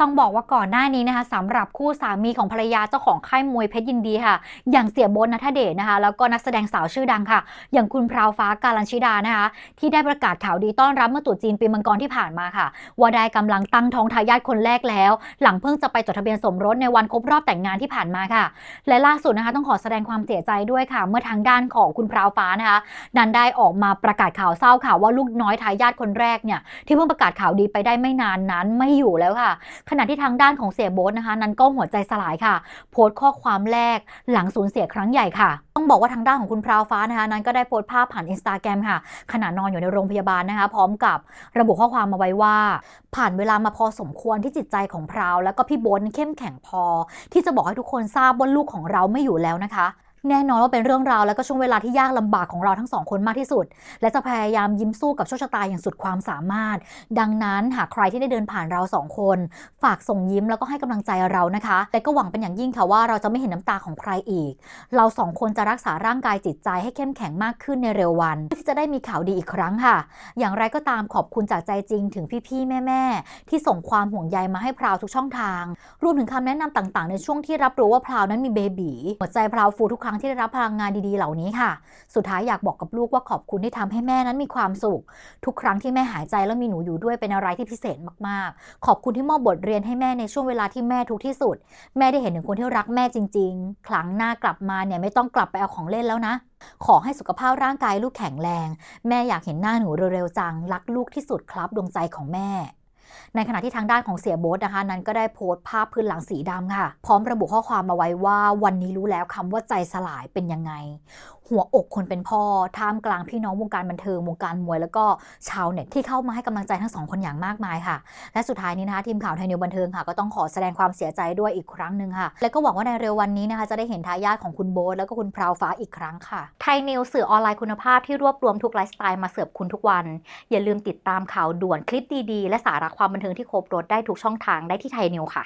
ต้องบอกว่าก่อนหน้านี้นะคะสำหรับคู่สามีของภรรยาเจ้าของค่ายมวยเพชรยินดีค่ะ อย่างเสียโบนนัทเดชนะคะ แล้วก็นักแสดงสาวชื่อดังค่ะ อย่างคุณพราวฟ้าการัญชิดานะคะ ที่ได้ประกาศข่าวดีต้อนรับเมื่อตรุษจีนปีมังกรที่ผ่านมาค่ะ ว่าได้กำลังตั้งท้องทายาทคนแรกแล้ว หลังเพิ่งจะไปจดทะเบียนสมรสในวันครบรอบแต่งงานที่ผ่านมาค่ะ และล่าสุดนะคะต้องขอแสดงความเสียใจด้วยค่ะ เมื่อทางด้านของคุณพราวฟ้านะคะดันได้ออกมาประกาศข่าวเศร้าค่ะว่าลูกน้อยทายาทคนแรกเนี่ยที่เพิ่งประกาศข่าวดีไปได้ไม่นานนั้นไม่อยู่แล้วค่ะขณะที่ทางด้านของเสียโบ๊ทนะคะ นั้นก็หัวใจสลายค่ะ โพสต์ข้อความแรกหลังสูญเสียครั้งใหญ่ค่ะ ต้องบอกว่าทางด้านของคุณพราวฟ้านะคะ นั้นก็ได้โพสต์ภาพผ่านอินสตาแกรมค่ะ ขณะนอนอยู่ในโรงพยาบาลนะคะ พร้อมกับระบุข้อความมาไว้ว่า ผ่านเวลามาพอสมควรที่จิตใจของพราว แล้วก็พี่โบ๊ทเข้มแข็งพอ ที่จะบอกให้ทุกคนทราบว่าลูกของเราไม่อยู่แล้วนะคะ แน่นอนว่าเป็นเรื่องราวและก็ช่วงเวลาที่ยากลำบากของเราทั้งสองคนมากที่สุด และจะพยายามยิ้มสู้กับโชคชะตาอย่างสุดความสามารถ ดังนั้นหากใครที่ได้เดินผ่านเราสองคน ฝากส่งยิ้มแล้วก็ให้กำลังใจเรานะคะแต่ก็หวังเป็นอย่างยิ่งค่ะว่าเราจะไม่เห็นน้ำตาของใครอีก เราสองคนจะรักษาร่างกายจิตใจให้เข้มแข็งมากขึ้นในเร็ววันที่จะได้มีข่าวดีอีกครั้งค่ะ อย่างไรก็ตามขอบคุณจากใจจริงถึงพี่ๆแม่ๆที่ส่งความห่วงใยมาให้พราวทุกช่องทาง รวมถึงคำแนะนำต่าง ๆ ในช่วงที่รับรู้ว่าพราวนั้นมีเบบีหัวใจพราวฟูทุกครั้งที่ได้รับพลังงานดีๆเหล่านี้ค่ะ สุดท้ายอยากบอกกับลูกว่าขอบคุณที่ทำให้แม่นั้นมีความสุข ทุกครั้งที่แม่หายใจแล้วมีหนูอยู่ด้วยเป็นอะไรที่พิเศษมากๆ ขอบคุณที่มอบบทเรียนให้แม่ในช่วงเวลาที่แม่ทุกที่สุด แม่ได้เห็นถึงคนที่รักแม่จริง ๆ ครั้งหน้ากลับมาเนี่ยไม่ต้องกลับไปเอาของเล่นแล้วนะขอให้สุขภาพร่างกายลูกแข็งแรง แม่อยากเห็นหน้าหนูเร็วๆจัง รักลูกที่สุดครับดวงใจของแม่ ในขณะที่ทางด้านของเสียโบ๊ทนะคะ นั้นก็ได้โพสต์ภาพพื้นหลังสีดำค่ะ พร้อมระบุข้อความมาไว้ว่าวันนี้รู้แล้วคำว่าใจสลายเป็นยังไง หัวอกคนเป็นพ่อท่ามกลางพี่น้องวงการบันเทิงวงการมวย แล้วก็ชาวเน็ตที่เข้ามาให้กำลังใจทั้งสองคนอย่างมากมายค่ะ และสุดท้ายนี้นะคะทีมข่าวไทยนิวบันเทิงค่ะ ก็ต้องขอแสดงความเสียใจด้วยอีกครั้งหนึ่งค่ะ และก็หวังว่าในเร็ววันนี้นะคะจะได้เห็นทายาทของคุณโบ๊ทแล้วก็คุณพราวฟ้าอีกครั้งค่ะไทยนิวสื่อออนไลน์คุณภาพที่รวบรวมทุกไลฟ์สไตล์มาเสิร์ฟคุณทุกวัน อย่าลืมติดตามข่าวด่วนคลิปดีๆ และสาระความบันเทิงที่ครบรถได้ทุกช่องทางได้ที่ไทยนิวค่ะ